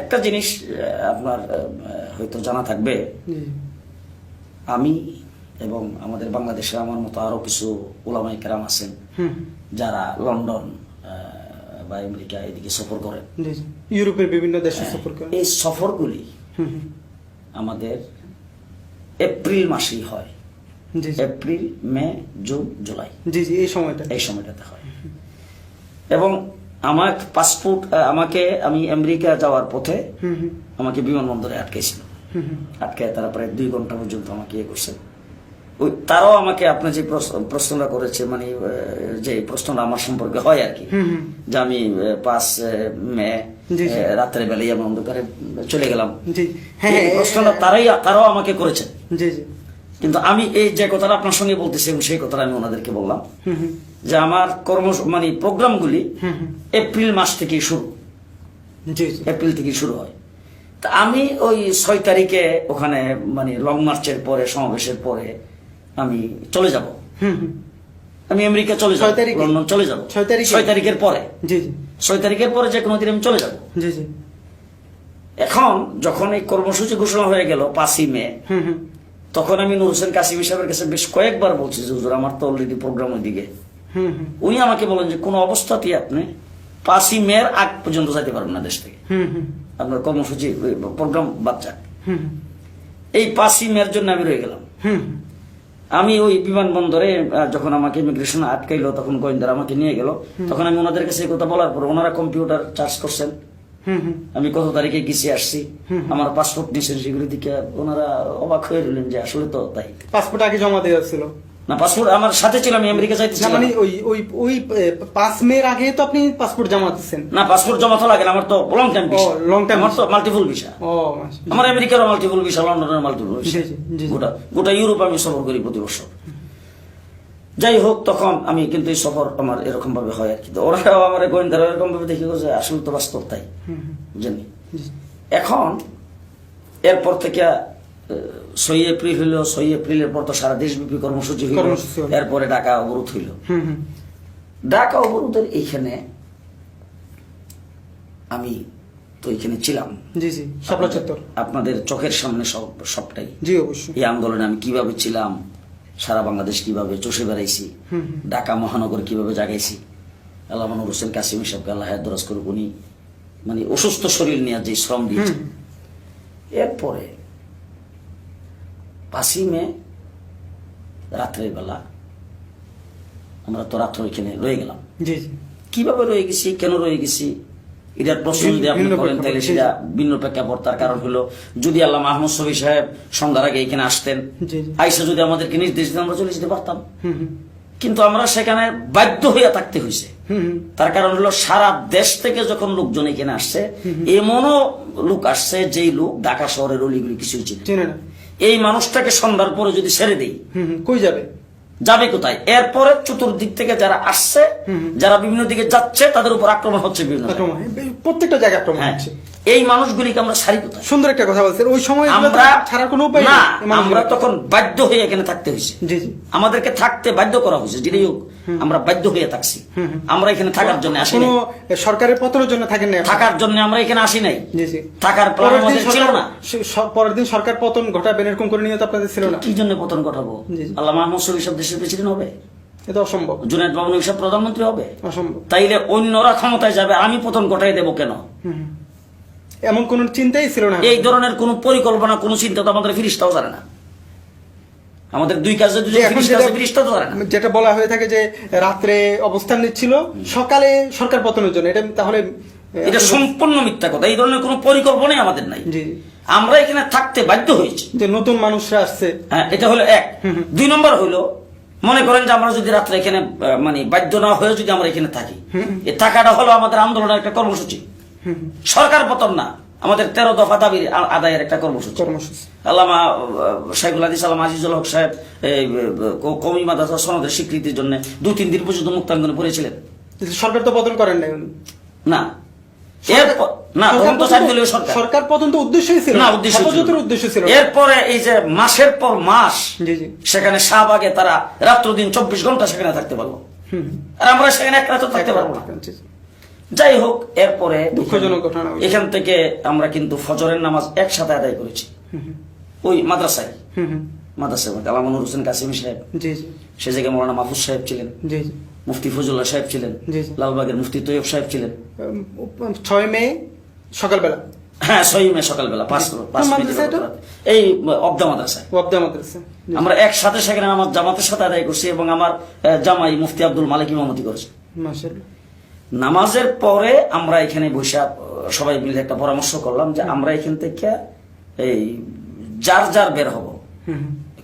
একটা জিনিস আপনার হয়তো জানা থাকবে। আমি এবং আমাদের বাংলাদেশে আমার মতো আরও কিছু ওলামাই কেরাম আছেন যারা লন্ডন বা আমেরিকা এদিকে সফর করেন। ইউরোপের বিভিন্ন দেশে সফর করেন। এই সফরগুলি। আমাদের এপ্রিল মাসেই হয়। April May June July. জি জি এই সময়টা এই সময়টাতে হয়। এবং আমার পাসপোর্ট আমাকে আমি আমেরিকা যাওয়ার পথে আমাকে বিমানবন্দরে আটকেছিল। আটকে তারা প্রায় দুই ঘণ্টা পর্যন্ত আমাকে ইয়ে করছে। ওই তারাও আমাকে আপনি যে প্রশ্ন- প্রশ্নটা করেছে মানে যে প্রশ্নটা আমার সম্পর্কে হয় আর কি। যে আমি পাঁচ মে রাত্রে বেলায় আমি অন্ধকারে চলে গেলাম। হ্যাঁ হ্যাঁ, প্রশ্নটা তারাই তারাও আমাকে করেছেন জি জি। কিন্তু আমি এই যে কথাটা আপনার সঙ্গে বলতেছি সেই কথাটা আমি ওনাদেরকে বললাম যে আমার কর্ম মানে প্রোগ্রামগুলি। এপ্রিল মাস থেকেই শুরু। এপ্রিল থেকে শুরু হয়। তা আমি ওই ছয় তারিখে ওখানে মানে লং মার্চের পরে সমাবেশের পরে আমি চলে যাব। হুম হুম। আমি আমেরিকা চলে যাব ছয় তারিখে? লন্ডন চলে যাব। ছয় তারিখে? ছয় তারিখের পরে। ছয় তারিখের পরে যে কোনো দিন আমি চলে যাব। এখন যখন এই কর্মসূচি ঘোষণা হয়ে গেল পাঁচই মে তখন আমি নুর হোসেন কাসিম সাহেবের কাছে বেশ কয়েকবার বলছি যে হুজুর আমার তো অলরেডি প্রোগ্রাম ওইদিকে। হুম হুম। উনি আমাকে বলেন যে কোনো অবস্থাতেই আপনি পাঁচই মের আগ পর্যন্ত যাইতে পারবেন না দেশ থেকে। আপনার কর্মসূচি প্রোগ্রাম বাদ যাক। এই পাঁচই মেয়ের জন্য আমি রয়ে গেলাম। হুম। আমি ওই বিমানবন্দরে যখন আমাকে ইমিগ্রেশন আটকাইলো তখন গোয়েন্দারা আমাকে নিয়ে গেল। তখন আমি ওনাদের কাছে কথা বলার পর ওনারা কম্পিউটার চার্জ করছেন। আমি কত তারিখে গেছি আসছি? আমার পাসপোর্ট নিয়েছেন সেগুলি দিকে ওনারা অবাক হয়ে রইলেন যে আসলে তো তাই। পাসপোর্ট আগে জমা দেওয়া ছিল। না পাসপোর্ট আমার সাথে ছিল আমি আমেরিকা না যাইতেছিলাম মানে ওই ওই ওই পাঁচ মের আগে তো আপনি পাসপোর্ট জমা দিচ্ছেন না পাসপোর্ট জমা তো লাগে না আমার তো লং টাইম ও, long time আমার তো মাল্টিপল ভিসা ও। আমার আমেরিকারও মাল্টিপল ভিসা লন্ডনের মাল্টিপল ভিসা। গোটা গোটা ইউরোপ আমি সফর করি প্রতি বছর। যাই হোক তখন আমি কিন্তু এই সফর আমার এরকম ভাবে হয় আর কি। তো ওরাও আমার গোয়েন্দারা এরকম ভাবে দেখে যে আসলে তো বাস্তব তাই। জানি। এখন এরপর থেকে ছয় এপ্রিল হইল ছয় এপ্রিলের পর তো সারা দেশব্যাপী কর্মসূচি হইল এরপরে ঢাকা অবরোধ হইল। ঢাকা অবরোধের এইখানে আমি তো এখানে ছিলাম। জি জি। আপনাদের চোখের সামনে সব সবটাই। জি অবশ্যই। এই আন্দোলনে আমি কীভাবে ছিলাম সারা বাংলাদেশ কীভাবে চষে বেড়াইছি। ঢাকা মহানগর কীভাবে জাগাইছি আল্লাহ মানুর হোসেন কাসিম সাহেবকে আল্লাহ দরাজ করুক উনি মানে অসুস্থ শরীর নিয়ে যে শ্রম দিয়েছে এরপরে পাঁচই মে রাত্রের বেলা আমরা তো রাত্র এখানে রয়ে গেলাম। কীভাবে রয়ে গেছি কেন রয়ে গেছি? এটার প্রশ্ন যদি আপনি করেন তাহলে সেটা ভিন্ন প্রেক্ষাপট। তার কারণ হলো যদি আল্লাহ মাহমুদ শফি সাহেব সন্ধ্যার আগে এখানে আসতেন আইসা যদি আমাদেরকে নির্দেশ দিতেন আমরা চলে যেতে পারতাম। কিন্তু আমরা সেখানে বাধ্য হইয়া থাকতে হয়েছে তার কারণ হলো সারা দেশ থেকে যখন লোকজন এখানে আসছে এমনও লোক আসছে যেই লোক ঢাকা শহরের অলিগুলি কিছুই চিনে এই মানুষটাকে সন্ধ্যার পরে যদি ছেড়ে দেই কই যাবে? যাবে কোথায়? এরপরে চতুর্দিক থেকে যারা আসছে যারা বিভিন্ন দিকে যাচ্ছে তাদের উপর আক্রমণ হচ্ছে বিভিন্ন হয়। প্রত্যেকটা জায়গায় আক্রমণ হ্যাঁ। হচ্ছে। এই মানুষগুলিকে আমরা সারি কোথায়? সুন্দর একটা কথা বলছেন। ওই সময় আমরা ছাড়ার কোনো উপায় না আমরা তখন বাধ্য হয়ে এখানে থাকতে হয়েছে। আমাদেরকে থাকতে বাধ্য করা হয়েছে যেটাই হোক আমরা বাধ্য হয়ে থাকছি। আমরা এখানে থাকার জন্য আসি কোনো সরকারের পতনের জন্য থাকেন না থাকার জন্য আমরা এখানে আসি নাই। থাকার প্ল্যান আমাদের ছিল না। পরের দিন সরকার পতন ঘটাবেন এরকম করে নিয়ে তো আপনাদের ছিল না। কি জন্য পতন ঘটাবো। আল্লাহ মাহমুদ শরীফ সাহেব দেশের প্রেসিডেন্ট হবে। এটা অসম্ভব। জুনায়দ বাবু সব প্রধানমন্ত্রী হবে। অসম্ভব। তাইলে অন্যরা ক্ষমতায় যাবে আমি পতন ঘটাই দেবো কেন। এমন কোন চিন্তাই ছিল না। এই ধরনের কোন পরিকল্পনা কোন চিন্তা তো আমাদের ফিরিস্তাও জানে না। আমাদের দুই কাজে যেটা বলা হয়ে থাকে যে রাত্রে অবস্থান নিচ্ছিল সকালে সরকার পতনের জন্য। এটা তাহলে এটা সম্পূর্ণ মিথ্যা কথা। এই ধরনের কোন পরিকল্পনাই আমাদের নাই। জি। আমরা এখানে থাকতে বাধ্য হয়েছি। যে নতুন মানুষরা আসছে। হ্যাঁ এটা হলো এক। দুই নম্বর হলো মনে করেন যে আমরা যদি রাত্রে এখানে মানে বাধ্য না হয়ে যদি আমরা এখানে থাকি থাকাটা হলো আমাদের আন্দোলনের একটা কর্মসূচি। সরকার পতন না আমাদের তেরো দফা দাবির আদায়ের একটা কর্মসূচি। আল্লামা আহ, শাইখুল হাদিস আজিজুল হক সাহেব এই ক- কওমি সনদের স্বীকৃতির জন্য দুই তিন দিন পর্যন্ত মুক্তাঙ্গনে পড়েছিলেন। সরকার তো পতন করেন না। না সরকার পতন তো- দলীয় সরকার। সরকার পতন তো উদ্দেশ্যই ছিল। না উদ্দেশ্য ছিল হেফাজতের না। উদ্দেশ্য ছিল। না। এরপরে এই যে মাসের পর মাস জি জি। সেখানে শাহবাগে তারা রাত্র দিন চব্বিশ ঘণ্টা সেখানে থাকতে পারব আর আমরা সেখানে এক রাতও থাকতে পারব না। যাই হোক এরপরে দুঃখজনক ঘটনা। এখান থেকে আমরা কিন্তু ফজরের নামাজ একসাথে আদায় করেছি। ওই মাদ্রাসায়। মাদ্রাসায় হোসেন কাসিমি সাহেব। সে জায়গায় মৌলানা মাহফুজ সাহেব ছিলেন। মুফতি ফজুল্লাহ সাহেব ছিলেন। লালবাগের মুফতি তৈয়ব সাহেব ছিলেন। ছয় মে সকালবেলা। হ্যাঁ সহি মে সকালবেলা পাঁচ পাঁচ। এই অবদা মাদ্রাসায়। ওয়াবদা মাদ্রাসা। আমরা একসাথে সেখানে আমার জামাতের সাথে আদায় করছি এবং আমার জামাই মুফতি আব্দুল মালিক ইমামতি করেছে। মাশাআল্লাহ। নামাজের পরে আমরা এখানে বসে সবাই মিলে একটা পরামর্শ করলাম যে আমরা এখান থেকে এই যার যার বের হব।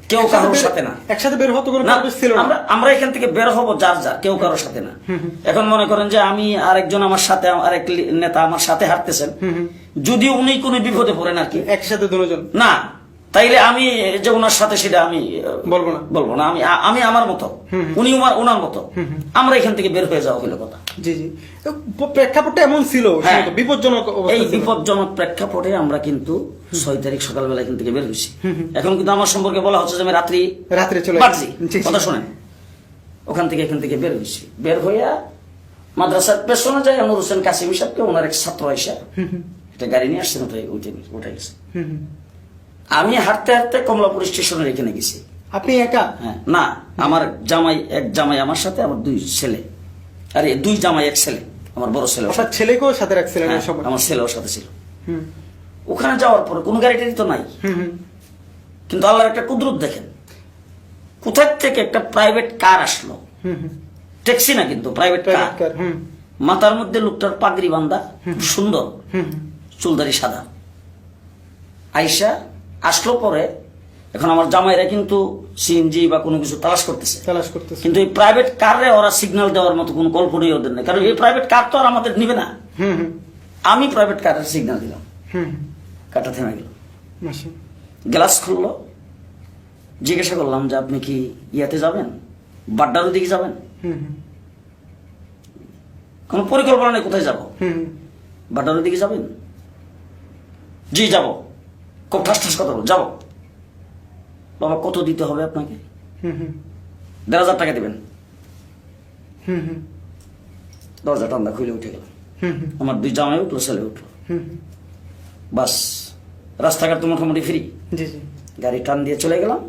কেউ কারোর সাথে না। একসাথে বের হতে কোনো ছিল আমরা এখান থেকে বের হব যার যার কেউ কারোর সাথে না। এখন মনে করেন যে আমি আরেকজন আমার সাথে আরেক নেতা আমার সাথে হাঁটতেছেন। যদি উনি কোনো বিপদে পড়েন আর কি। একসাথে দুজন। না তাইলে আমি যে ওনার সাথে সেটা আমি বলব না। বলব না। আমি আমি আমার মতো। উনি ওনার ওনার মতো। আমরা এখান থেকে বের হয়ে যাওয়া হলো কথা। জি জি। প্রেক্ষাপটটা এমন ছিল হ্যাঁ। বিপজ্জনক এই বিপজ্জনক প্রেক্ষাপটে আমরা কিন্তু ছয় তারিখ সকালবেলা এখান থেকে বের হয়েছি এখন কিন্তু আমার সম্পর্কে বলা হচ্ছে যে আমি রাত্রি রাত্রে চলে জি। কথা শোনেন। ওখান থেকে এখান থেকে বের হয়েছি বের হইয়া মাদ্রাসার পেছনে যাই নুর হোসেন কাসিম সাহেবকে ওনার এক ছাত্র আইসা একটা গাড়ি নিয়ে আসছেন ওটাই উঠে উঠে গেছে। আমি হাঁটতে হাঁটতে কমলাপুর স্টেশনের এখানে গেছি। আপনি একা? হ্যাঁ না আমার জামাই এক জামাই আমার সাথে আমার দুই ছেলে। আরে দুই জামাই এক ছেলে আমার বড় ছেলে। আপনার ছেলেকেও সাথে রাখছিলেন হ্যাঁ, আমার ছেলেও সাথে ছিল। হুম। ওখানে যাওয়ার পরে কোনো গাড়ি টাড়ি তো নাই। কিন্তু আল্লাহর একটা কুদরত দেখেন। কোথার থেকে একটা প্রাইভেট কার আসলো। ট্যাক্সি না কিন্তু প্রাইভেট কার হুম। মাথার মধ্যে লোকটার পাগড়ি বান্ধা সুন্দর। চুলদারি সাদা। আইসা আসলো পরে এখন আমার জামাইরা কিন্তু সিএনজি বা কোনো কিছু তালাশ করতেছে। তালাশ করতেছে। কিন্তু এই প্রাইভেট কারে ওরা সিগন্যাল দেওয়ার মতো কোনো কল্পনাই ওদের নেই। কারণ এই প্রাইভেট কার তো আর আমাদের নিবে না। আমি প্রাইভেট কারের সিগন্যাল দিলাম। হুম কারটা থেমে গেল। গ্লাস খুললো। জিজ্ঞাসা করলাম যে আপনি কি ইয়াতে যাবেন? বাড্ডার দিকে যাবেন? হুম হুম। কোনো পরিকল্পনা নেই কোথায় যাব। বাড্ডার দিকে যাবেন? জি যাব। ঠাস ঠাস কথা বল যাব বাবা কত দিতে হবে আপনাকে হুম হুম। দেড় হাজার টাকা দেবেন হুম হুম। দরজা টান্দা খুলে উঠে গেল। আমার দুই জামাই উঠল ছেলে উঠল। বাস রাস্তাঘাট তো মোটামুটি ফ্রি গাড়ি টান দিয়ে চলে গেলাম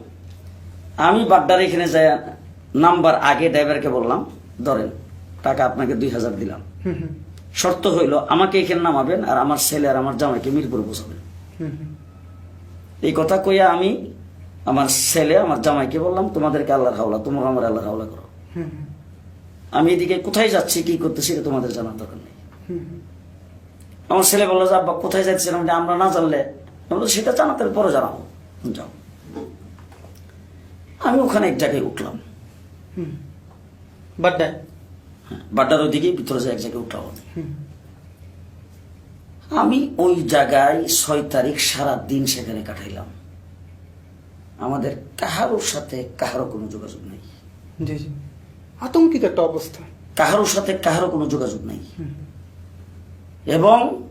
আমি বাড্ডার এখানে যাই নাম্বার আগে ড্রাইভারকে বললাম ধরেন টাকা আপনাকে দুই হাজার দিলাম হুম হুম। শর্ত হইল আমাকে এখানে নামাবেন আর আমার ছেলে আর আমার জামাইকে মিরপুরে হুম। এই কথা কইয়া আমি আমার ছেলে আমার জামাইকে বললাম তোমাদেরকে আল্লাহর হাওলা তোমরা আমার আল্লাহর হাওলা করো। আমি এদিকে কোথায় যাচ্ছি কি করতেছি এটা তোমাদের জানার দরকার নেই। আমার ছেলে বলল যে আব্বা কোথায় যাচ্ছিলাম আমরা না জানলে? সেটা জানাতে পরে জানাব। যাও। আমি ওখানে এক জায়গায় উঠলাম। বাড্ডায়? হ্যাঁ, বাড্ডার ওইদিকে ভিতরে যে এক জায়গায় উঠলাম। আমি। ওই জায়গায় ছয় তারিখ সারা দিন সেখানে কাটাইলাম। আমাদের কাহারোর সাথে কাহারো কোনো যোগাযোগ নেই। জি জি। আতঙ্কিত একটা অবস্থা। কাহারোর সাথে কাহারো কোনো যোগাযোগ নেই। এবং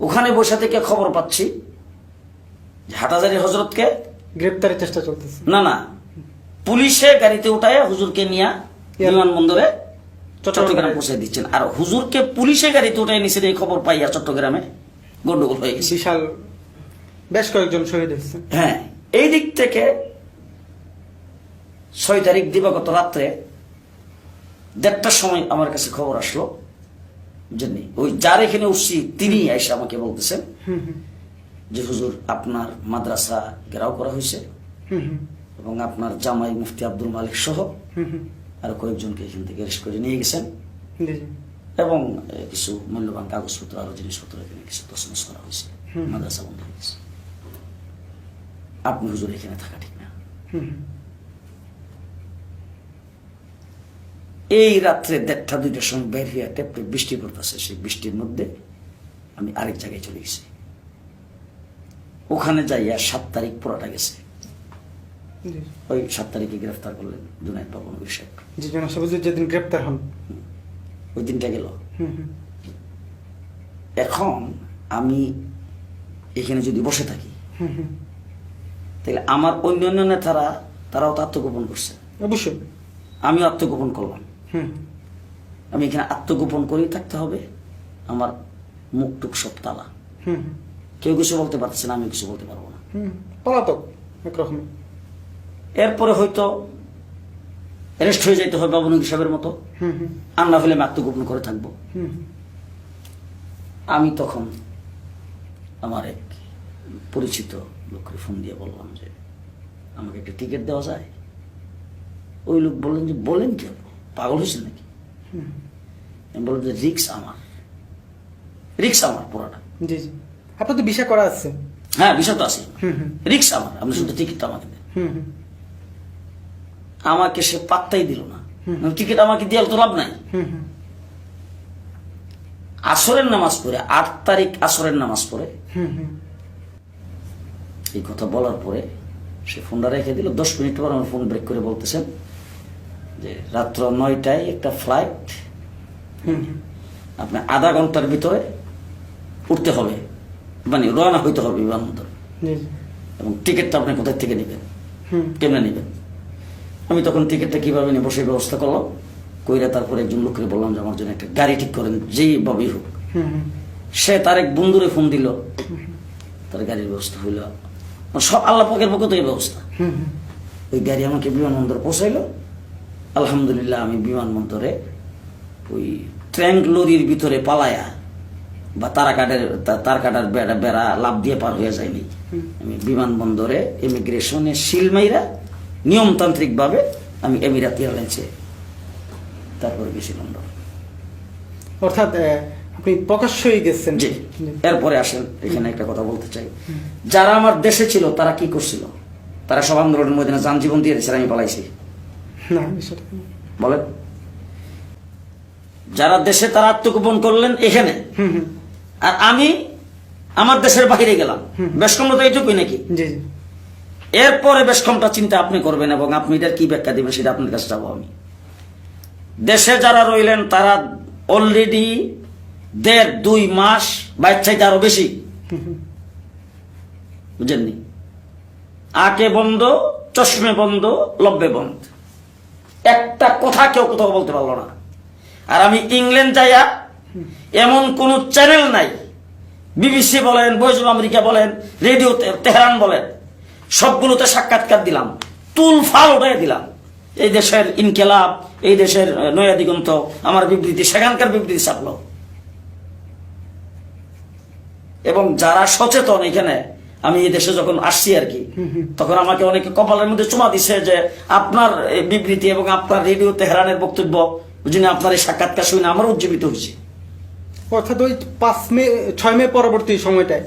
ওখানে বসে থেকে খবর পাচ্ছি হাটাজারি হজরতকে গ্রেপ্তারের চেষ্টা চলতেছে। না না পুলিশে গাড়িতে উঠায় হুজুরকে নিয়ে বিমানবন্দরে চট্টগ্রাম পৌঁছে দিচ্ছেন আর হুজুরকে পুলিশে গাড়িতে উঠায় নিচে এই খবর পাইয়া চট্টগ্রামে গন্ডগোল হয়ে গেছে বিশাল বেশ কয়েকজন শহীদ হয়েছে হ্যাঁ এই দিক থেকে ছয় তারিখ দিবাগত রাত্রে দেড়টার সময় আমার কাছে খবর আসলো যে নেই। ওই যার এখানে উঠছি তিনি এসে আমাকে বলতেছেন হুম হুম। যে হুজুর আপনার মাদ্রাসা ঘেরাও করা হয়েছে হুম হুম। এবং আপনার জামাই মুফতি আব্দুল মালিক সহ হুম হুম। আরও কয়েকজনকে এখান থেকে অ্যারেস্ট করে নিয়ে গেছেন। এবং কিছু মূল্যবান কাগজপত্র আরও জিনিসপত্র এখানে কিছু তসমস করা হয়েছে। মাদ্রাসা বন্ধ হয়ে গেছে। আপনি হুজুর এখানে থাকা ঠিক না। এই রাত্রে দেড়টা দুইটার সময় বের হইয়া টেপটে বৃষ্টি পড়তেছে সেই বৃষ্টির মধ্যে আমি আরেক জায়গায় চলে গেছি। ওখানে যাইয়া সাত তারিখ পুরাটা গেছে। ওই সাত তারিখে গ্রেফতার করলেন জুনায়দ বাবু নবী সাহেব জি জনাব সাহেব যেদিন গ্রেপ্তার হন। ওই দিনটা গেল। এখন আমি এখানে যদি বসে থাকি। তাহলে আমার অন্যান্য নেতারা তারাও তো আত্মগোপন করছে। অবশ্যই। আমিও আত্মগোপন করলাম। আমি এখানে আত্মগোপন করেই থাকতে হবে। আমার মুখ টুক সব তালা। কেউ কিছু বলতে পারছে না আমি কিছু বলতে পারব না। পলাতক একরকম এরপরে হয়তো অ্যারেস্ট হয়ে যাইতে হবে বাবুন সাহেবের মতো। হুম হুম। আর না হলে আমি আত্মগোপন করে থাকব। আমি তখন আমার এক পরিচিত লোককে ফোন দিয়ে বললাম যে আমাকে একটা টিকিট দেওয়া যায়? ওই লোক বললেন যে বলেন কি পাগল হয়েছেন নাকি? আমি বললাম যে রিক্স আমার। রিক্স আমার পুরাটা। জি জি। আপনার তো বিষয় করা আছে। হ্যাঁ বিষয় তো আছে। হুম হুম। রিক্স আমার। আপনি শুধু টিকিটটা আমাকে দেন। হুম হুম। আমাকে সে পাত্তাই দিল না। টিকিট আমাকে দিয়ে তো লাভ নাই। আসরের নামাজ পড়ে আট তারিখ আসরের নামাজ পড়ে। এই কথা বলার পরে সে ফোনটা রেখে দিল। দশ মিনিট পর আমার ফোন ব্রেক করে বলতেছেন যে রাত্র নয়টায় একটা ফ্লাইট আপনি আধা ঘণ্টার ভিতরে উঠতে হবে। মানে রওনা হইতে হবে বিমানবন্দর। এবং টিকিটটা আপনি কোথায় থেকে নেবেন? কেমনে নেবেন? আমি তখন টিকিটটা কীভাবে নেব সেই ব্যবস্থা করলাম। কইরা তারপরে একজন লোককে বললাম যে আমার জন্য একটা গাড়ি ঠিক করেন যেই ভাবেই হোক সে তার এক বন্ধুরে ফোন দিল। তার গাড়ির ব্যবস্থা হইল। সব আল্লাহ পাকের পক্ষ থেকে ব্যবস্থা। ওই গাড়ি আমাকে বিমানবন্দর পৌঁছাইলো। আলহামদুলিল্লাহ আমি বিমানবন্দরে ওই ট্র্যাঙ্ক লরির ভিতরে পালায়া বা তারা কাটার তার কাটার বেড়া বেড়া লাভ দিয়ে পার হয়ে যায়নি আমি বিমানবন্দরে ইমিগ্রেশনে সিলমাইরা নিয়মতান্ত্রিক ভাবে আমি এমিরাত এয়ারলাইন্সে তারপরে গেছি লন্ডন। অর্থাৎ আপনি প্রকাশ্যই গেছেন। জি। এরপরে আসেন এখানে একটা কথা বলতে চাই। যারা আমার দেশে ছিল তারা কি করছিল? তারা সব আন্দোলনের মধ্যে যান জীবন দিয়ে দিয়েছে আমি পালাইছি। বলেন। যারা দেশে তারা আত্মগোপন করলেন এখানে? আর আমি আমার দেশের বাহিরে গেলাম। বেশ কম তো এইটুকুই নাকি? এরপরে বেশ কমটা চিন্তা আপনি করবেন এবং আপনি এটার কি ব্যাখ্যা দিবেন সেটা আপনার কাছে যাব আমি। দেশে যারা রইলেন, তারা অলরেডি দেড়, দুই মাস বাইর চাইতে আরও বেশি। বুঝেননি? আকে বন্ধ, চশমে বন্ধ, লব্বে বন্ধ। একটা কথা কেউ কোথাও বলতে পারল না। আর আমি ইংল্যান্ড যাইয়া এমন কোন চ্যানেল নাই। বিবিসি বলেন অফ আমেরিকা বলেন রেডিও তেহরান বলেন। সবগুলোতে সাক্ষাৎকার দিলাম। তুল ফাল উঠাই দিলাম। এই দেশের ইনকেলাব এই দেশের নয়া দিগন্ত আমার বিবৃতি সেখানকার বিবৃতি ছাপলো। এবং যারা সচেতন এখানে আমি এই দেশে যখন আসছি আর কি তখন আমাকে অনেকে কপালের মধ্যে চুমা দিছে যে আপনার বিবৃতি এবং আপনার রেডিও তেহরানের বক্তব্য যিনি আপনার এই সাক্ষাৎকার শুনে আমার উজ্জীবিত হয়েছে। অর্থাৎ ওই পাঁচ মে ছয় মে পরবর্তী সময়টায়।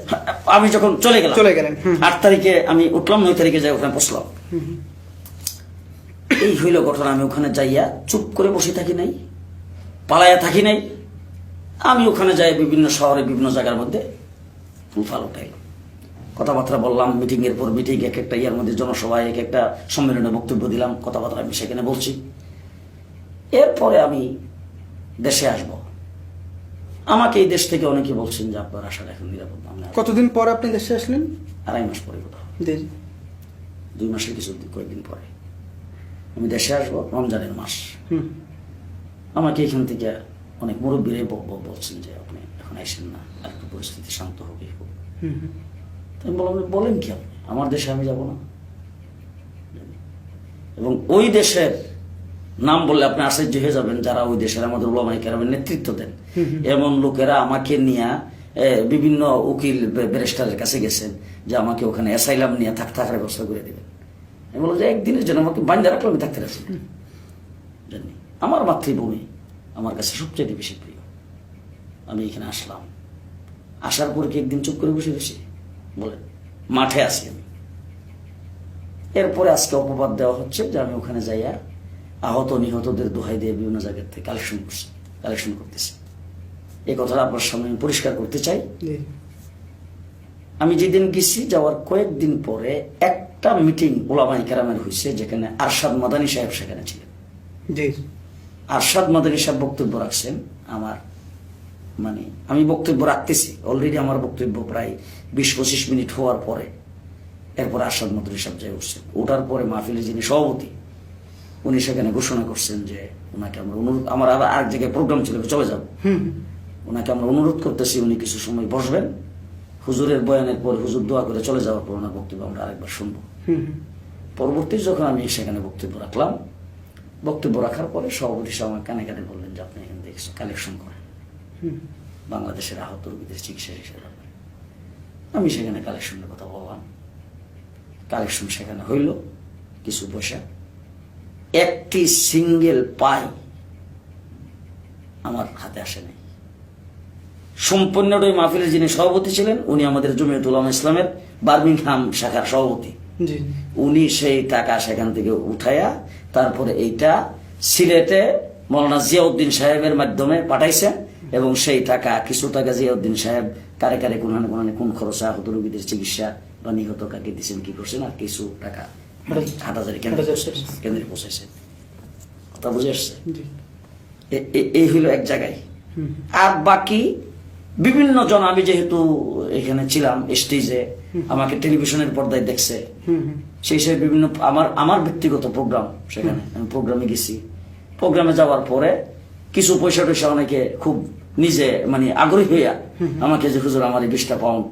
আমি যখন চলে গেলাম চলে গেলেন, আট তারিখে আমি উঠলাম নয় তারিখে যাই ওখানে বসলাম। এই হইল ঘটনা আমি ওখানে যাইয়া চুপ করে বসে থাকি নাই পালাইয়া থাকি নাই। আমি ওখানে যাই বিভিন্ন শহরে বিভিন্ন জায়গার মধ্যে তুলফাল উঠাই কথাবার্তা বললাম মিটিং এর পর মিটিং এক একটা ইয়ার মধ্যে জনসভায় এক একটা সম্মেলনে বক্তব্য দিলাম কথাবার্তা আমি সেখানে বলছি। এরপরে আমি দেশে আসব। আমাকে এই দেশ থেকে অনেকে বলছেন যে আপনার আসার এখন নিরাপদ না। কতদিন পর আপনি দেশে আসলেন? আড়াই মাস পরে কোথাও। দুই মাসের কিছু কয়েকদিন পরে। আমি দেশে আসব রমজানের মাস। হুম। আমাকে এখান থেকে অনেক মুরব্বীরাই বলছেন যে আপনি এখন আসেন না আর একটু পরিস্থিতি শান্ত হবে হোক। আমি বললাম বলেন কি আপনি? আমার দেশে আমি যাব না? এবং ওই দেশের নাম বললে আপনি আশ্চর্য হয়ে যাবেন যারা ওই দেশের আমাদের ওলামাই কেরামের নেতৃত্ব দেন। এমন লোকেরা আমাকে নিয়ে বিভিন্ন উকিল ব্যারিস্টারের কাছে গেছেন যে আমাকে ওখানে অ্যাসাইলাম নিয়ে থাক থাকার ব্যবস্থা করে দেবেন। আমি বললাম যে একদিনের জন্য আমাকে বান্ধা রাখলে আমি থাকতে রাখছি আমার মাতৃভূমি আমার কাছে সবচেয়ে বেশি প্রিয়। আমি এখানে আসলাম। আসার পর কি একদিন চুপ করে বসে গেছি? বলেন মাঠে আছি আমি। এরপরে আজকে অপবাদ দেওয়া হচ্ছে যে আমি ওখানে যাইয়া আহত নিহতদের দোহাই দিয়ে বিভিন্ন জায়গা থেকে কালেকশন করছে কালেকশন করতেছি। এই কথাটা আপনার সামনে আমি পরিষ্কার করতে চাই। আমি যেদিন গেছি যাওয়ার কয়েকদিন পরে একটা মিটিং ওলামাই কেরামের হয়েছে যেখানে আরশাদ মাদানী সাহেব সেখানে ছিলেন। আরশাদ মাদানী সাহেব বক্তব্য রাখছেন। আমার মানে আমি বক্তব্য রাখতেছি। অলরেডি আমার বক্তব্য প্রায় বিশ পঁচিশ মিনিট হওয়ার পরে এরপর আরশাদ মাদানী সাহেব যাই উঠছেন ওঠার পরে মাহফিলে যিনি সভাপতি উনি সেখানে ঘোষণা করছেন যে ওনাকে আমরা অনুরোধ আমার আবার আরেক জায়গায় প্রোগ্রাম ছিল চলে যাব। হুম ওনাকে আমরা অনুরোধ করতেছি উনি কিছু সময় বসবেন। হুজুরের বয়ানের পর হুজুর দোয়া করে চলে যাওয়ার পর ওনার বক্তব্য আমরা আরেকবার শুনব। পরবর্তী যখন আমি সেখানে বক্তব্য রাখলাম বক্তব্য রাখার পরে সভাপতি সাহেব আমার কানে কানে বললেন যে আপনি এখান থেকে কালেকশন করেন। হুম। বাংলাদেশের আহত রোগীদের চিকিৎসা হিসেবে আমি সেখানে কালেকশনের কথা বললাম। কালেকশন সেখানে হইল কিছু পয়সা। একটি সিঙ্গেল পাই আমার হাতে আসে নাই। সম্পূর্ণটাই মাহফিলের যিনি সভাপতি ছিলেন উনি আমাদের জমিয়তুল উলামা ইসলামের বার্মিংহাম শাখার সভাপতি। উনি সেই টাকা সেখান থেকে উঠাইয়া তারপরে এইটা সিলেটে মৌলানা জিয়াউদ্দিন সাহেবের মাধ্যমে পাঠাইছেন এবং সেই টাকা কিছু টাকা জিয়াউদ্দিন সাহেব কারে কারে কোন কোন খরচা আহত রোগীদের চিকিৎসা বা নিহত কাকে দিচ্ছেন কি করছেন আর কিছু টাকা কেন্দ্রে কেন্দ্রে পৌঁছাইছে কথা বুঝে আসছে এই হইল এক জায়গায় আর বাকি বিভিন্ন জন আমি যেহেতু এখানে ছিলাম স্টেজে আমাকে টেলিভিশনের পর্দায় দেখছে। সেই হিসেবে বিভিন্ন আমার আমার ব্যক্তিগত প্রোগ্রাম সেখানে আমি প্রোগ্রামে গেছি। প্রোগ্রামে যাওয়ার পরে কিছু পয়সা টয়সা অনেকে খুব নিজে মানে আগ্রহী হইয়া আমাকে যে হুজুর আমার এই বিশটা পাউন্ড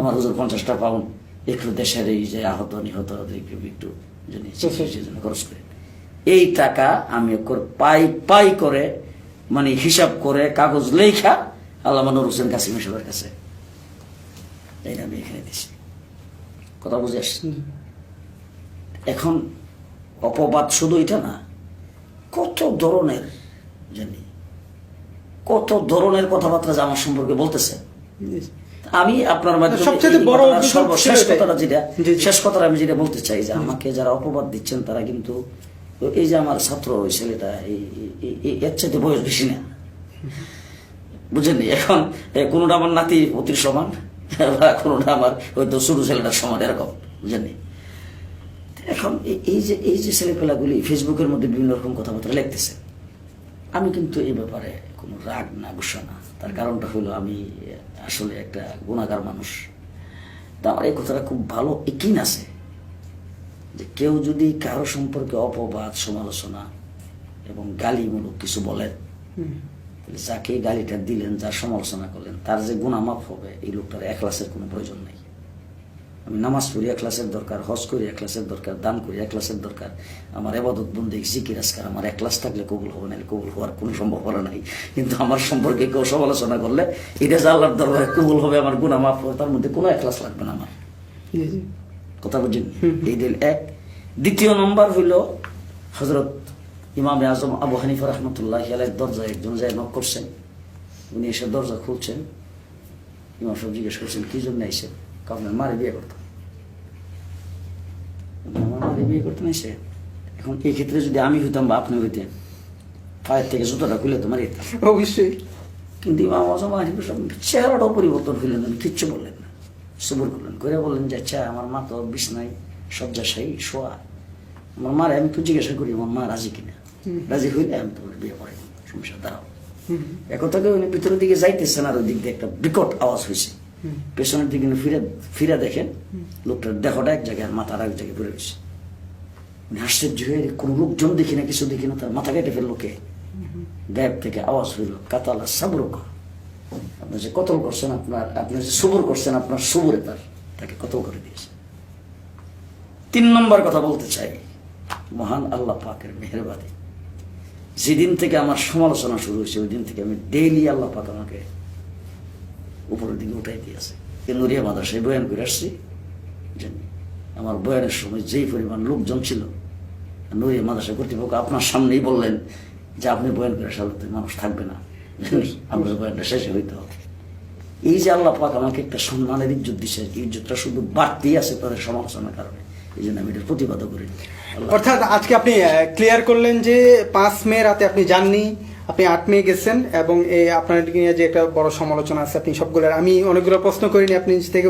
আমার হুজুর পঞ্চাশটা পাউন্ড একটু দেশের এই যে আহত নিহত একটু জন্য খরচ করে। এই টাকা আমি পাই পাই করে মানে হিসাব করে কাগজ লেখা আল্লাহ নুর হোসেন কাসিম সাহেবের কাছে। আমি এখানে দিছি। কথা বুঝে আসছে। এখন অপবাদ শুধু এটা না কত ধরনের জানি কত ধরনের কথাবার্তা যে আমার সম্পর্কে বলতেছে। আমি আপনার মাধ্যমে সবচেয়ে বড় কথাটা যেটা। শেষ কথাটা আমি যেটা বলতে চাই যে আমাকে যারা অপবাদ দিচ্ছেন তারা কিন্তু এই যে আমার ছাত্র ওই ছেলেটা এর চাইতে বয়স বেশি না। বুঝেননি? এখন কোনোটা আমার নাতি অতির সমান বা কোনোটা আমার হয়তো ছোট ছেলেটার সমান এরকম। বুঝেননি? এখন এই- এই যে এই যে ছেলেপেলাগুলি ফেসবুকের মধ্যে বিভিন্ন রকম কথাবার্তা লিখতেছে আমি কিন্তু এই ব্যাপারে কোনো রাগ না গুসা না। তার কারণটা হলো আমি আসলে একটা গুণাগার মানুষ। তা আমার এই কথাটা খুব ভালো একিন আছে যে কেউ যদি কারও সম্পর্কে অপবাদ সমালোচনা এবং গালিমূলক কিছু বলেন হুম। যাকে গালিটা দিলেন যার সমালোচনা করলেন তার যে গুণামাপ হবে এই লোকটার একলাসের কোনো প্রয়োজন নেই। আমি নামাজ পড়ি একলাসের দরকার হজ করি একলাসের দরকার দান করি একলাসের দরকার। আমার এবাদত বন্দি জিকির আজকার আমার একলাস থাকলে কবুল হবে না কবুল হওয়ার কোনো সম্ভাবনা নাই। কিন্তু আমার সম্পর্কে কেউ সমালোচনা করলে এটা যে আল্লাহর দরবারে কবুল হবে আমার গুণামাপ হবে তার মধ্যে কোনো একলাস লাগবে না আমার। কথা বুঝেন? এই দিল এক। দ্বিতীয় নম্বর হইল হজরত ইমাম আজম আবু হানিফা রহমতুল্লাহ আলের দরজায় একজন যায় নক করছেন। উনি এসে দরজা খুলছেন। ইমাম সব জিজ্ঞেস করছেন কি জন্য আইসেন? আপনার মারে বিয়ে করতাম আমার মারে বিয়ে করতে এসে এখন এই ক্ষেত্রে যদি আমি হইতাম বা আপনি হইতেন পায়ের থেকে জুতোটা খুলে তো মারিয়ে অবশ্যই। কিন্তু ইমাম আজম সাহেব চেহারাটাও পরিবর্তন হইলেন না কিচ্ছু বললেন না। সবুর করলেন করে বললেন যে আচ্ছা আমার মা তো বিছনায় শয্যাশায়ী শোয়া। আমার মার আমি তো জিজ্ঞাসা করি আমার মা রাজি কিনা? রাজি হইলে আমি তোমার বিয়ে করে সমস্যা দাঁড়াও। একথাকে উনি ভিতরের দিকে যাইতেছেন আর ওই দিক দিয়ে একটা বিকট আওয়াজ হয়েছে পেছনের দিকে ফিরে ফিরে দেখেন লোকটার দেহটা এক জায়গায় আর মাথার এক জায়গায় পড়ে রয়েছে। উনি আশ্চর্য হয়ে কোনো লোকজন দেখি না, কিছু দেখি না, তার মাথা কেটে ফেলল কে? গায়েব থেকে আওয়াজ হইল, কাতালা সাবরক আপনি যে কতল করছেন আপনার, আপনি যে সবর করছেন আপনার সবরে তার, তাকে কতল করে দিয়েছে। তিন নম্বর কথা বলতে চাই, মহান আল্লাহ পাকের মেহরবাদি যেদিন থেকে আমার সমালোচনা শুরু হয়েছে, ওই দিন থেকে আমি ডেইলি আল্লাহ পাক আমাকে উপরের দিকে উঠাই দিয়েছে। নড়িয়া মাদ্রাসায় বয়ান করে আসছি আমার বয়ানের সময় যেই পরিমাণ লোকজন ছিল নড়িয়া মাদ্রাসা কর্তৃপক্ষ আপনার সামনেই বললেন যে আপনি বয়ান করে আসার মানুষ থাকবে না। আপনার বয়ানটা শেষে হইতে হবে। এই যে আল্লাহ পাক আমাকে একটা সম্মানের ইজ্জত এই ইজ্জতটা শুধু বাড়তেই আছে তাদের সমালোচনার কারণে। এই জন্য আমি এটার প্রতিবাদও করি। অর্থাৎ আজকে আপনি ক্লিয়ার করলেন যে পাঁচ মে রাতে আপনি যাননি আপনি আট মে গেছেন এবং আপনার নিয়ে যে একটা বড় সমালোচনা আছে, আপনি সবগুলোর আমি অনেকগুলো প্রশ্ন করিনি, আপনি নিজ থেকে